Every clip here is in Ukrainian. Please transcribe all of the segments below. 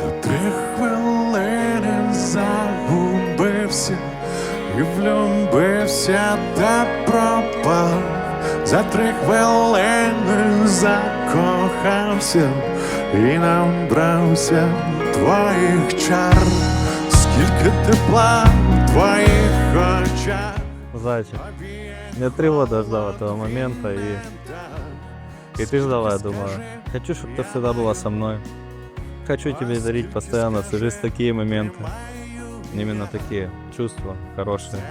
За три хвилини загубився і влюбився та пропав. За три хвилини закохався і набрався твоїх чар, скільки тепла в твоїх очах. Зайчик, я три года ждал этого момента, и, и ты ждала, я думаю. Хочу, чтобы ты всегда была со мной. Хочу тебе дарить постоянно жизнь такие моменты. Именно такие чувства хорошие.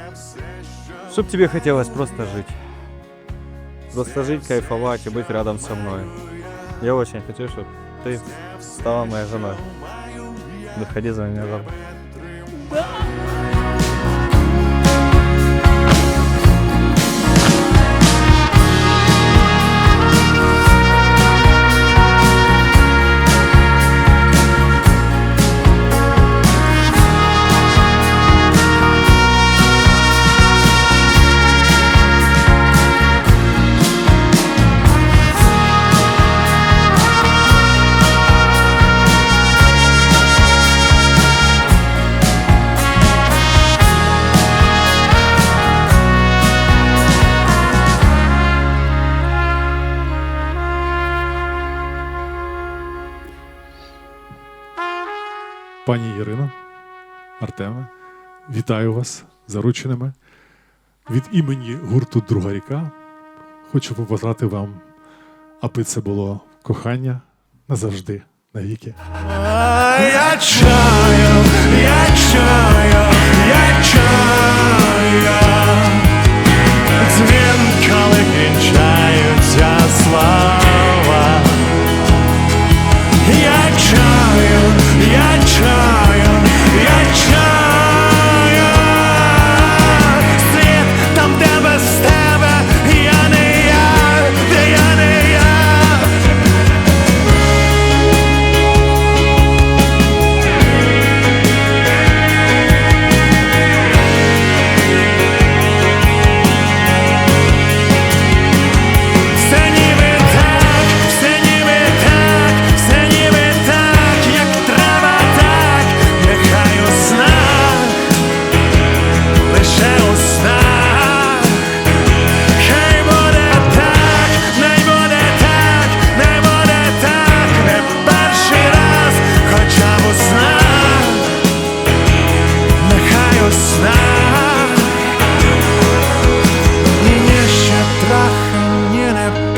Чтоб тебе хотелось просто жить. Просто жить, кайфовать и быть рядом со мной. Я очень хочу, чтобы ты стала моей женой. Выходи за меня замуж. Пані Ірино, Артеме, вітаю вас зарученими. Від імені гурту Друга ріка хочу побажати вам, аби це було кохання назавжди, навіки. Я чаю, я чаю,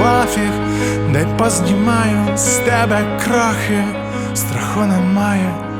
пофіг, не познімаю з тебе крохи, страху немає.